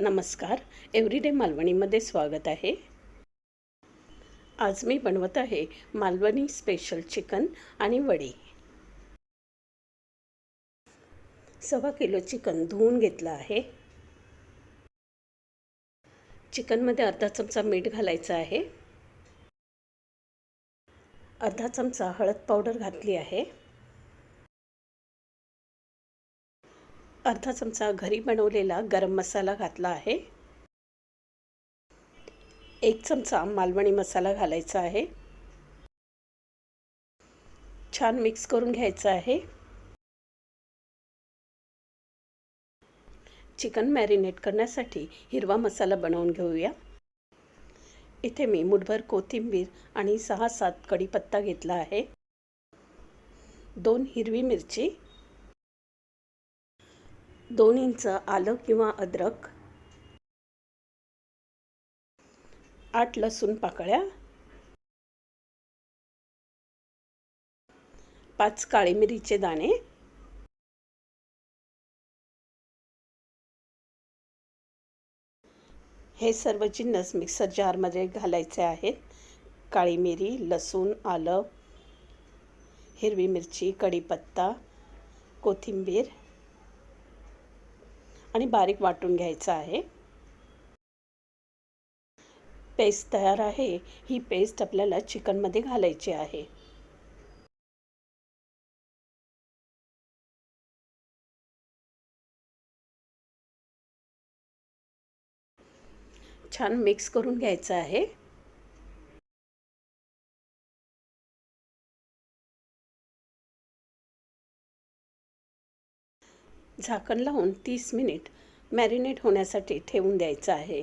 नमस्कार. एव्हरीडे मालवणीमध्ये स्वागत आहे. आज मी बनवत आहे मालवणी स्पेशल चिकन आणि वडी. सव्वा किलो चिकन धुवून घेतलं आहे. चिकनमध्ये अर्धा चमचा मीठ घालायचं आहे. अर्धा चमचा हळद पावडर घातली आहे. अर्धा चमचा घरी बनवलेला गरम मसाला घातला आहे. एक चमचा मालवणी मसाला घालायचा आहे. छान मिक्स करून घ्यायचं आहे. चिकन मॅरिनेट करण्यासाठी हिरवा मसाला बनवून घेऊया. इथे मी मुठभर कोथिंबीर आणि सहा सात कढीपत्ता घेतला आहे. दोन हिरवी मिरची दोन इंच आलं किंवा अद्रक. आठ लसूण पाकळ्या. पाच काळी मिरीचे दाणे. हे सर्व जिन्नस मिक्सर जारमध्ये घालायचे आहेत. काळी मिरी लसूण आलं हिरवी मिरची कढीपत्ता कोथिंबीर आणि बारीक वाटून घ्यायचं आहे. पेस्ट तयार आहे. ही पेस्ट आपल्याला चिकनमध्ये घालायची आहे. छान मिक्स करून घ्यायचं आहे. झाकण लावून तीस मिनिट मॅरिनेट होण्यासाठी ठेवून द्यायचं आहे.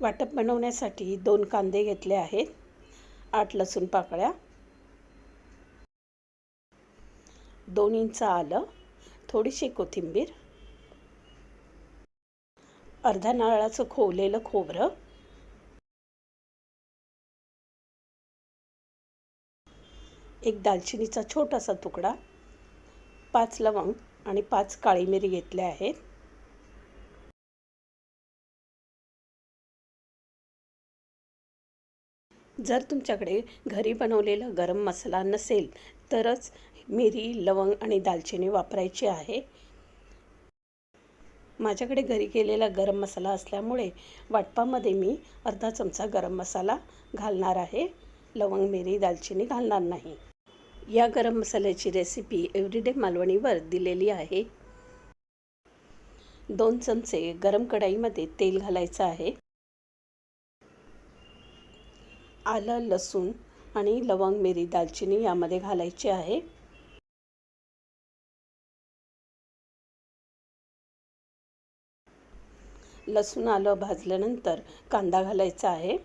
वाटप बनवण्यासाठी दोन कांदे घेतले आहेत. आठ लसूण पाकळ्या. दोन इंच आलं थोडीशी कोथिंबीर. अर्धा नारळाचं खोवलेलं खोबरं. एक दालचिनीचा छोटासा तुकडा. पाच लवंग आणि पाच काळी मिरी घेतल्या आहेत. जर तुमच्याकडे घरी बनवलेला गरम मसाला नसेल तरच मिरी लवंग आणि दालचिनी वापरायची आहे. माझ्याकडे घरी केलेला गरम मसाला असल्यामुळे वाटपामध्ये मी अर्धा चमचा गरम मसाला घालणार आहे. लवंग मिरी दालचिनी घालणार नाही. या गरम मसाल्याची रेसिपी एव्हरीडे मालवणीवर दिलेली आहे. दोन चमचे गरम कढाईमध्ये तेल घालायचं आहे. आलं लसूण आणि लवंग मिरी दालचिनी यामध्ये घालायची आहे. लसूण आलं भाजल्यानंतर कांदा घालायचा आहे.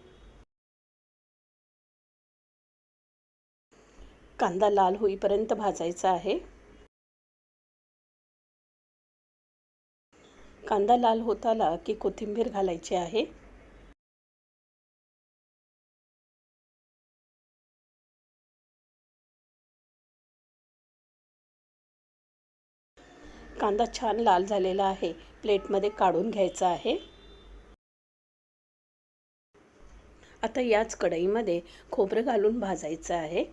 कांदा लाल होईपर्यंत भाजायचा आहे. कांदा लाल होत आला की कोथिंबीर घालायची आहे. कांदा छान लाल झालेला आहे. प्लेटमध्ये काढून घ्यायचा आहे. आता याच कढईमध्ये खोबरं घालून भाजायचं आहे.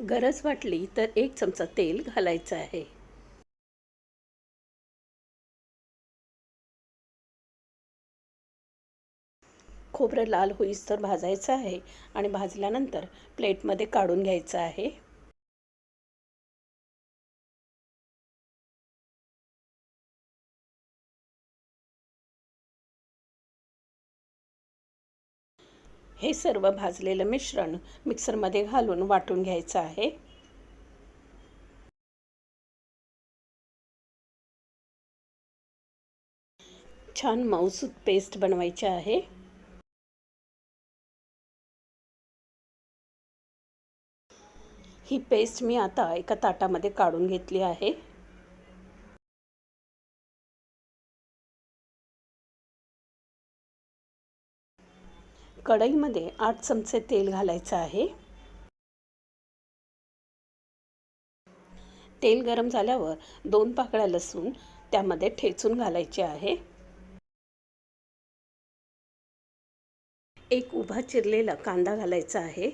गरज वाटली तर एक चमचा तेल घालायचं आहे. खोबरं लाल होईस तर भाजायचं आहे आणि भाजल्यानंतर प्लेटमध्ये काढून घ्यायचं आहे. हे सर्व भाजलेलं मिश्रण मिक्सरमध्ये घालून वाटून घ्यायचं आहे. छान मऊसूत पेस्ट बनवायची आहे. ही पेस्ट मी आता एका ताटामध्ये काढून घेतली आहे. कढईमध्ये आठ चमचे तेल घालायचं आहे. तेल गरम झाल्यावर दोन पाकळ्या लसूण त्यामध्ये ठेचून घालायचे आहे. एक उभा चिरलेला कांदा घालायचा आहे.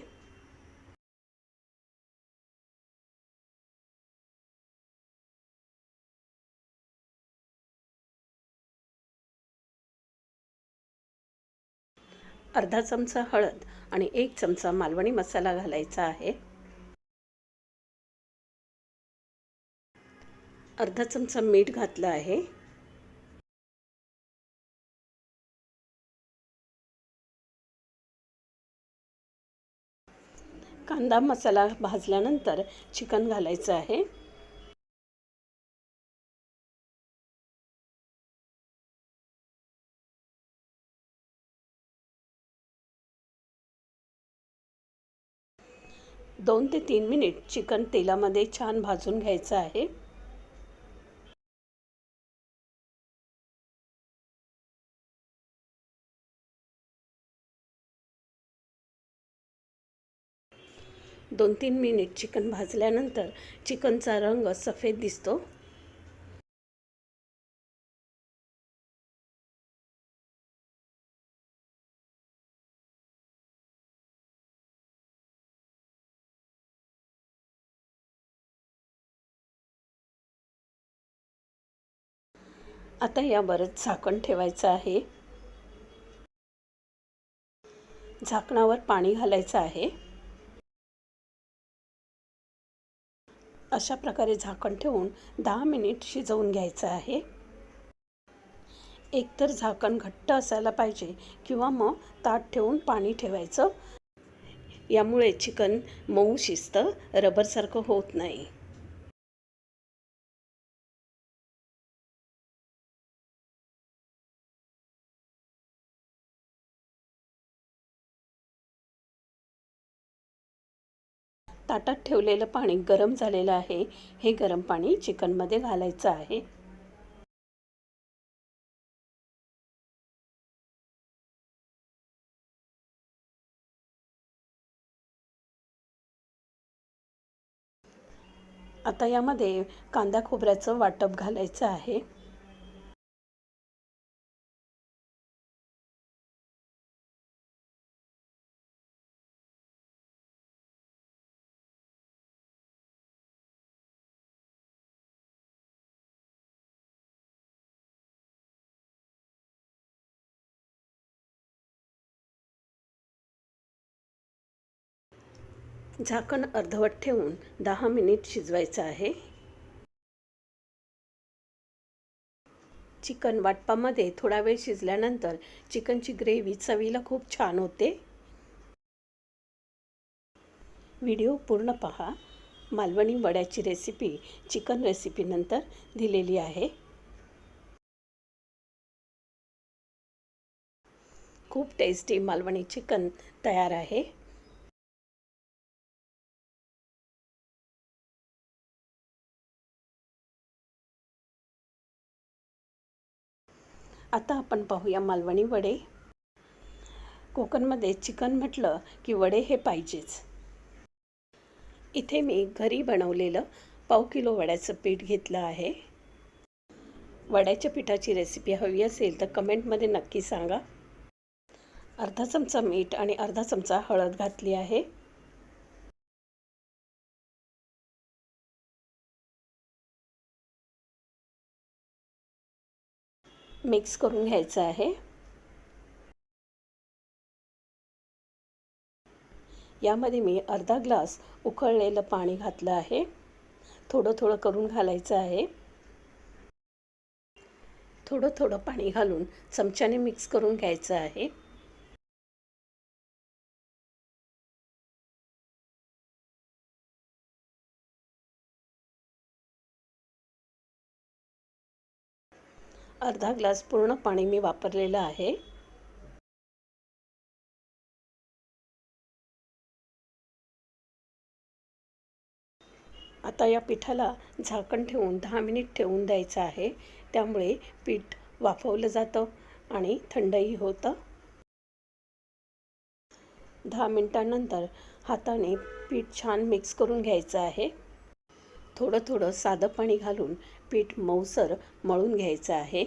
अर्धा चमचा हळद आणि एक चमचा मालवणी मसाला घालायचा आहे. अर्धा चमचा मीठ घातलं आहे. कांदा मसाला भाजल्यानंतर चिकन घालायचं आहे. दोन ते तीन मिनिट चिकन तेलामध्ये छान भाजून घ्यायचं आहे. दोन तीन मिनिट चिकन भाजल्यानंतर चिकनचा रंग सफेद दिसतो. आता यावरच झाकण ठेवायचं आहे. झाकणावर पाणी घालायचं आहे. अशा प्रकारे झाकण ठेवून दहा मिनिट शिजवून घ्यायचं आहे. एकतर झाकण घट्ट असायला पाहिजे किंवा मग ताट ठेवून पाणी ठेवायचं. यामुळे चिकन मऊ शिजतं रबरसारखं होत नाही. ताटात ठेवलेलं पाणी गरम झालेलं आहे. हे गरम पाणी चिकनमध्ये घालायचं आहे. आता यामध्ये कांदा खोबऱ्याचं वाटप घालायचं आहे. झाकण अर्धवट ठेवून दहा मिनिट शिजवायचं आहे. चिकन वाटपामध्ये थोडा वेळ शिजल्यानंतर चिकनची ग्रेव्ही चवीला खूप छान होते. व्हिडिओ पूर्ण पहा. मालवणी वड्याची रेसिपी चिकन रेसिपीनंतर दिलेली आहे. खूप टेस्टी मालवणी चिकन तयार आहे. आता आपण पाहूया मालवणी वडे. कोकणमध्ये चिकन म्हटलं की वडे हे पाहिजेच. इथे मी घरी बनवलेलं पाव किलो वड्याचं पीठ घेतलं आहे. वड्याच्या पिठाची रेसिपी हवी असेल तर कमेंटमध्ये नक्की सांगा. अर्धा चमचा मीठ आणि अर्धा चमचा हळद घातली आहे. मिक्स करून घ्यायचं आहे. यामध्ये मी अर्धा ग्लास उकळलेलं पाणी घातलं आहे. थोडं थोडं करून घालायचं आहे. थोडं थोडं पाणी घालून चमच्याने मिक्स करून घ्यायचं आहे. अर्धा ग्लास पूर्ण पाणी मी वापरलेलं आहे. आता या पिठाला झाकण ठेवून दहा मिनिट ठेवून द्यायचं आहे. त्यामुळे पीठ वाफवलं जातं आणि थंडही होतं. दहा मिनटानंतर हाताने पीठ छान मिक्स करून घ्यायचं आहे. थोडं थोडं साधं पाणी घालून पीठ मऊसर मळून घ्यायचं आहे.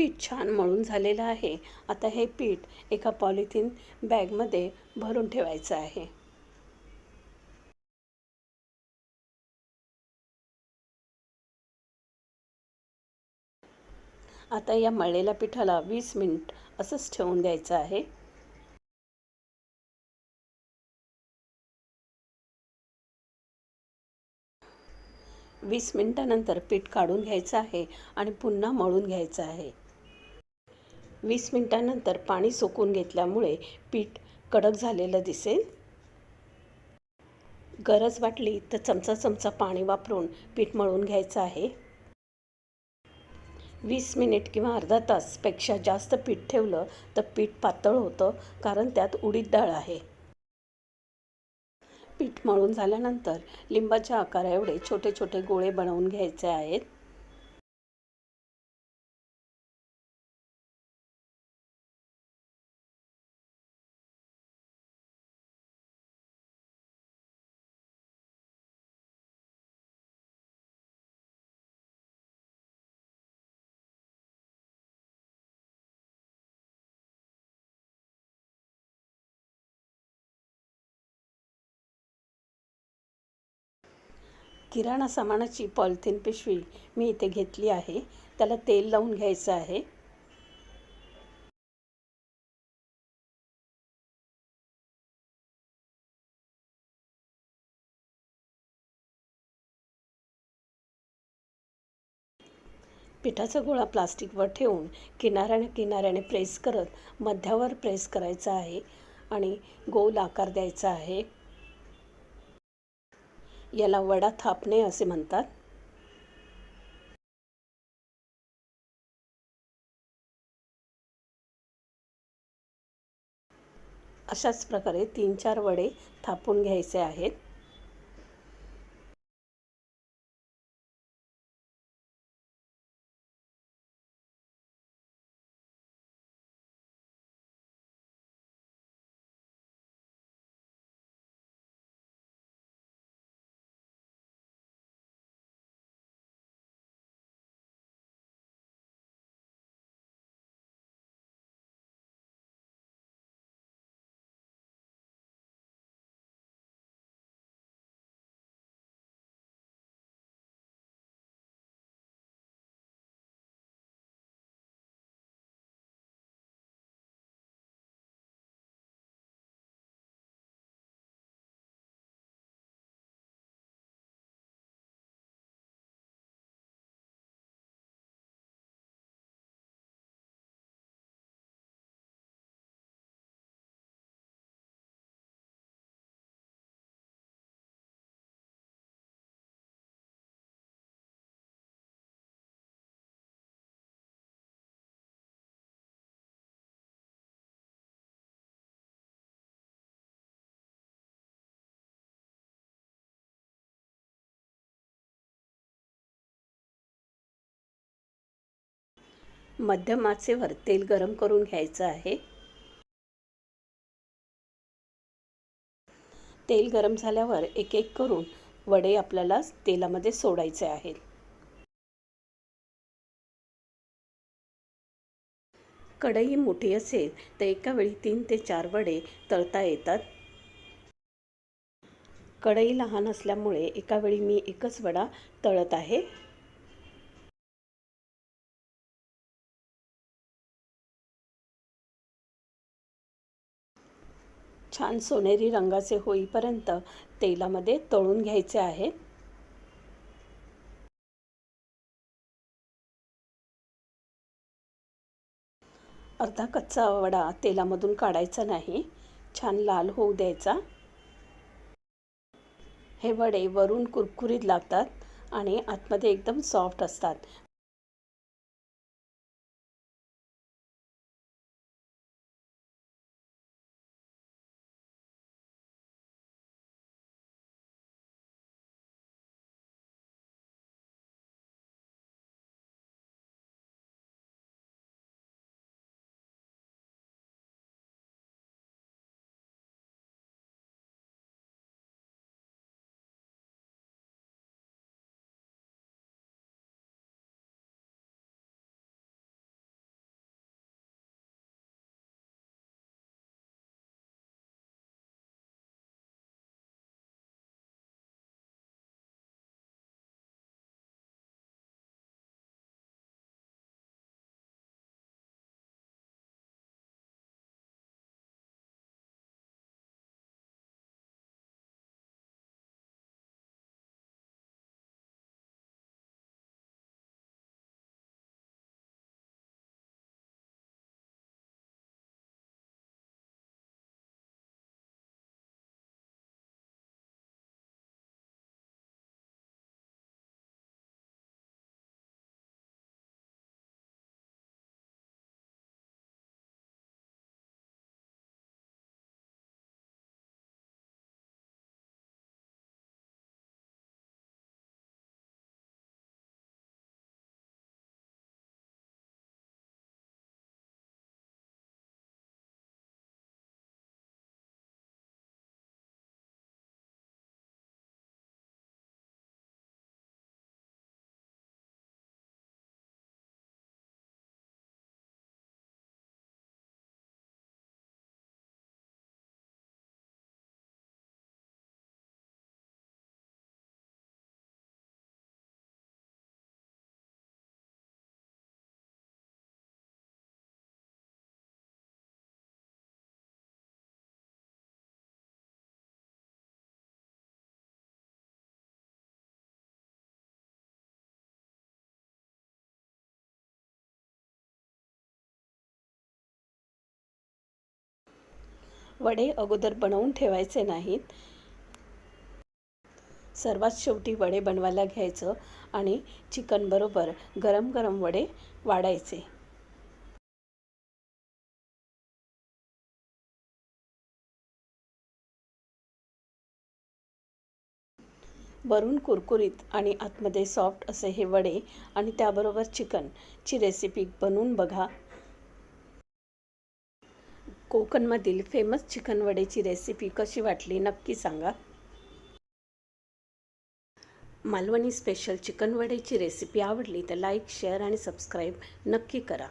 पीठ छान मळून झालेलं आहे. आता हे पीठ एका पॉलिथिन बॅगमध्ये भरून ठेवायचं आहे. आता या मळलेल्या पिठाला वीस मिनिट असंच ठेवून द्यायचं आहे. वीस मिनिटानंतर पीठ काढून घ्यायचं आहे आणि पुन्हा मळून घ्यायचं आहे. वीस मिनटानंतर पाणी सुकून घेतल्यामुळे पीठ कडक झालेलं दिसेल. गरज वाटली तर चमचा चमचा पाणी वापरून पीठ मळून घ्यायचं आहे. वीस मिनिट किंवा अर्धा तासपेक्षा जास्त पीठ ठेवलं तर पीठ पातळ होतं कारण त्यात उडीद डाळ आहे. पीठ मळून झाल्यानंतर लिंबाच्या आकारा एवढे छोटे छोटे गोळे बनवून घ्यायचे आहेत. किराणा सामानाची पॉलिथिन पिशवी मी इथे घेतली आहे. त्याला तेल लावून घ्यायचं आहे. पिठाचा गोळा प्लास्टिकवर ठेवून किनाऱ्याने किनाऱ्याने प्रेस करत मध्यावर प्रेस करायचा आहे आणि गोल आकार द्यायचा आहे. याला वडा थापणे असे म्हणतात. अशाच प्रकारे तीन चार वडे थापून घ्यायचे आहेत. मध्यम आचेवर तेल गरम करून घ्यायचं आहे. तेल गरम झाल्यावर एक एक करून वडे आपल्याला तेलामध्ये सोडायचे आहेत. कढई मोठी असेल तर एका वेळी तीन ते चार वडे तळता येतात. कढई लहान असल्यामुळे एका वेळी मी एकच वडा तळत आहे. छान सोनेरी रंगाचे होईपर्यंत तेलामध्ये तळून घ्यायचे आहे. अर्धा कच्चा वडा तेलामधून काढायचा नाही. छान लाल होऊ द्यायचा. हे वडे वरून कुरकुरीत लागतात आणि आतमध्ये एकदम सॉफ्ट असतात. वडे अगोदर बनवून ठेवायचे नाहीत. सर्वात शेवटी वडे बनवायला घ्यायचं आणि चिकनबरोबर गरम गरम वडे वाढायचे. वरून कुरकुरीत आणि आतमध्ये सॉफ्ट असे हे वडे आणि त्याबरोबर चिकनची रेसिपी बनवून बघा. कोकणमधील फेमस चिकन वडेची रेसिपी कशी वाटली नक्की सांगा. मालवणी स्पेशल चिकन वडेची रेसिपी आवडली तर लाईक शेअर आणि सबस्क्राईब नक्की करा.